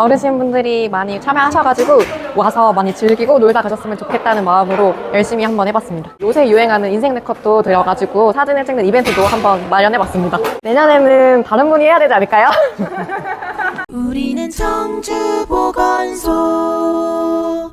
어르신분들이 많이 참여하셔가지고 와서 많이 즐기고 놀다 가셨으면 좋겠다는 마음으로 열심히 한번 해봤습니다. 요새 유행하는 인생 네컷도 들어가지고 사진을 찍는 이벤트도 한번 마련해봤습니다. 내년에는 다른 분이 해야 되지 않을까요? 우리는 청주